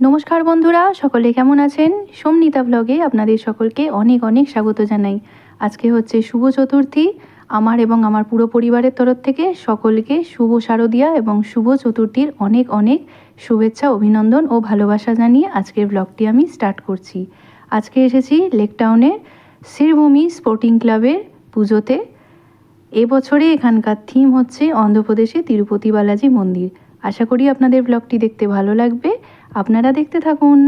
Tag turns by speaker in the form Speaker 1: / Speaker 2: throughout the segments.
Speaker 1: নমস্কার বন্ধুরা, সকলে কেমন আছেন? সোমনিতা ব্লগে আপনাদের সকলকে অনেক অনেক স্বাগত জানাই। আজকে হচ্ছে শুভ চতুর্থী। আমার এবং আমার পুরো পরিবারের তরফ থেকে সকলকে শুভ শারদিয়া এবং শুভ চতুর্থীর অনেক অনেক শুভেচ্ছা, অভিনন্দন ও ভালোবাসা জানিয়ে আজকের ব্লগটি আমি স্টার্ট করছি। আজকে এসেছি লেকটাউনের শ্রীভূমি স্পোর্টিং ক্লাবের পুজোতে। এবছরে এখানকার থিম হচ্ছে অন্ধ্রপ্রদেশে তিরুপতি বালাজি মন্দির। আশা করি আপনাদের ব্লগটি দেখতে ভালো লাগবে। আপনারা দেখতে থাকুন।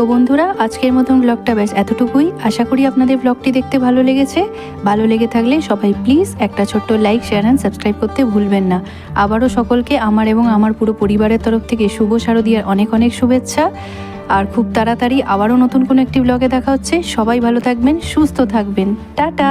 Speaker 1: তো বন্ধুরা, আজকের মতন ব্লগটা ব্যাস এতটুকুই। আশা করি আপনাদের ব্লগটি দেখতে ভালো লেগেছে। ভালো লেগে থাকলে সবাই প্লিজ একটা ছোট্ট লাইক শেয়ার অ্যান্ড সাবস্ক্রাইব করতে ভুলবেন না। আবারও সকলকে আমার এবং আমার পুরো পরিবারের তরফ থেকে শুভ শারদিয়ার অনেক অনেক শুভেচ্ছা। আর খুব তাড়াতাড়ি আবারও নতুন কোনো একটি ব্লগে দেখা হচ্ছে। সবাই ভালো থাকবেন, সুস্থ থাকবেন। টাটা!